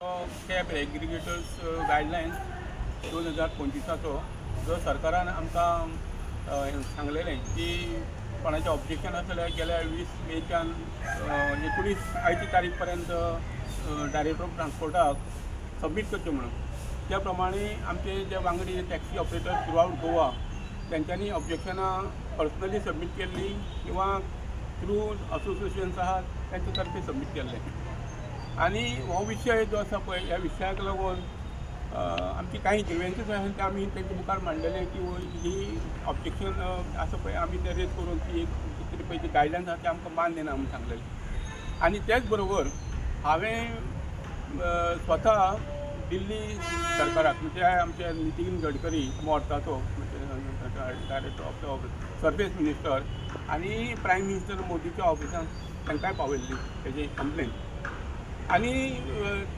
Cab aggregators guidelines दोन हजार पंचवीसाचो. जो सरकारान आमकां सांगलेलें की कोणाचें ऑब्जेक्शन आसल्यार गेल्या वीस मेच्यान एकुणीस आयची तारीख पर्यंत डायरेक्टर ऑफ ट्रान्सपोर्टाक सबमीट करचें म्हणून. त्या प्रमाणे आमचे जे वांगडी टॅक्सी ऑपरेटर थ्रू आवट गोवा तेंच्यांनी ऑब्जेक्शनां पर्सनली सबमीट केल्लीं किंवा थ्रू असोसिएशन्स आहात तेंच्या तर्फे सबमीट केल्लें. आणि हो विशय जो आसा पळय ह्या विशयाक लागून आमची काही ग्रिवेन्सीस आसा ते आमी तेंच्या मुखार मांडलेले की हो, ही ऑब्जेक्शन आसा पळय आमी ते रेज करून ती एक कितें पळय ती गायडलायन्स आसा ती आमकां मान दिना म्हणून सांगलेलें आनी त्याच बरोबर हांवें स्वता दिल्ली सरकाराक म्हणजे आमचे Nitin Gadkari मोर्चाचो director of the service minister आनी प्रायम मिनिस्टर मोदीच्या ऑफिसान तांकांय पावयल्ली तेजी कंप्लेन आणि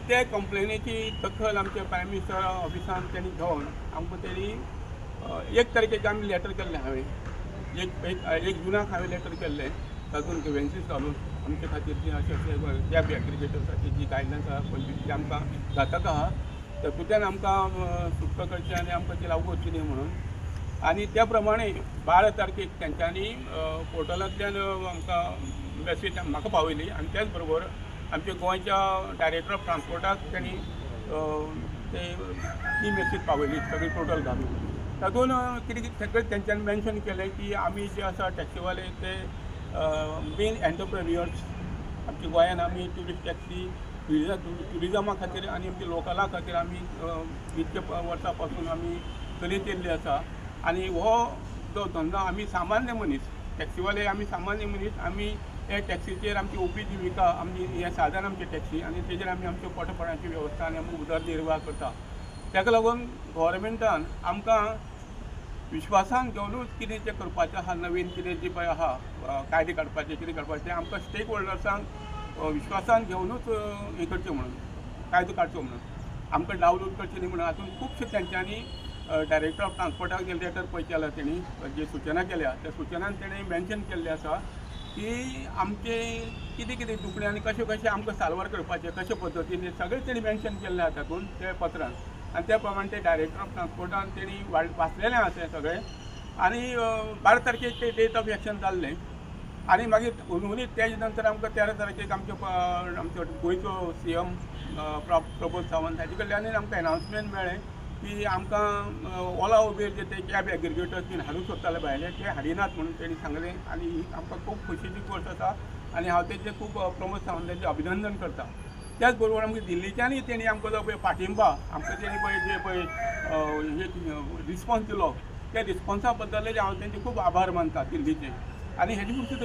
ते कंप्लेनीची दखल आमच्या प्रायम मिनिस्टर ऑफिसान त्यांनी घेवन आमकां तेणी एक तारखेक आमी लेटर केल्लें हांवें एक एक एक जुनाक हांवें लेटर केल्लें तातूंत वेन्सीस घालून आमचे खातीर जी अशें अशें कॅब एग्रिगेटर्साची जी गायडलायन्स आहा पंचवीस जी आमकां घातक आहा तातूंतल्यान आमकां अ, सुटका करची आनी आमकां ती लागू करची न्ही म्हणून. आणि त्या प्रमाणे बारा तारखेक तेंच्यांनी पोर्टलांतल्यान आमकां मॅसेज म्हाका पावयली आनी त्याच बरोबर आमच्या गोंयच्या डायरेक्टर ऑफ ट्रान्सपोर्टाक तांणी ते ती मेसेज पावयली सगळी टोटल घालून तातूंत कितें कितें सगळें तेंच्यांनी मेन्शन केलें की आमी जे आसा टॅक्सीवाले ते मेन एंटरप्रेन्युअर्स आमच्या गोंयान आमी ट्युरिस्ट टॅक्सी ट्युरिजमा खातीर आनी आमच्या लोकला खातीर आमी इतके वर्सां पासून आमी करीत येयल्ले आसा. आनी हो जो धंदो आमी सामान्य मनीस टॅक्सीवाले आमी सामान्य मनीस आमी हे टॅक्सीचेर आमची ओपी जिविका आमची हें साधन आमची टॅक्सी आनी तेजेर आमी आमच्या पोटपणाची वेवस्था आनी आमकां उदरनिर्वाह करता ताका लागून गोवोरमेंटान आमकां विश्वासान घेवनूच कितें तें करपाचें आहा नवीन कितें जें पळय आहा कायदे काडपाचे कितें काडपाचें तें आमकां स्टेक होल्डर्सांक विश्वासान घेवनूच हें करचें म्हणून कायदो काडचो म्हणून. आमकां डावलूड करचें न्ही म्हणून हातूंत खुबशे तेंच्यांनी डायरेक्टर ऑफ ट्रान्सपोर्टाक जे लेटर पळय केला तेणी जे सुचना केल्या त्या सुचनान तेणें मेन्शन केल्लें आसा की आमचे कितें कितें तुकडे आनी कशें कशें आमकां साल्वार करपाचें कशे पद्दतीन सगळें तेणी मेन्शन केल्लें आसा तातूंत त्या पत्रान आनी त्या प्रमाणे ते डायरेक्टर ऑफ ट्रान्सपोर्टान तेणी वाचलेलें आसा तें सगळें. आनी बारा तारखेक ते डेट ऑफ एक्शन जाल्लें आनी मागीर उर्वरीत तेजे नंतर आमकां तेरा तारखेक आमचे आमचो गोंयचो सी एम प्रमोद सावंत हाजे कडल्यान आमकां एनावन्समेंट मेळ्ळें की आमकां ओला उबेर जे ते कॅब एग्रिगेटर्स बीन हाडूंक सोदताले भायले ते हाडिनात म्हणून तेणी सांगलें. आनी ही आमकां खूब खोशयेची गोश्ट आसा. आनी हांव तेजें खूब अ, प्रमोद सावंताचें अभिनंदन करता. त्याच बरोबर आमकां दिल्लीच्यानय तेणी आमकां जो पळय पाठिंबा आमकां तेणी पळय जे पळय अ, रिस्पॉन्स दिलो त्या रिस्पॉन्सा बद्दल हांव तेंचे खूब आभार मानता दिल्लीचे. आनी हेजे पुरते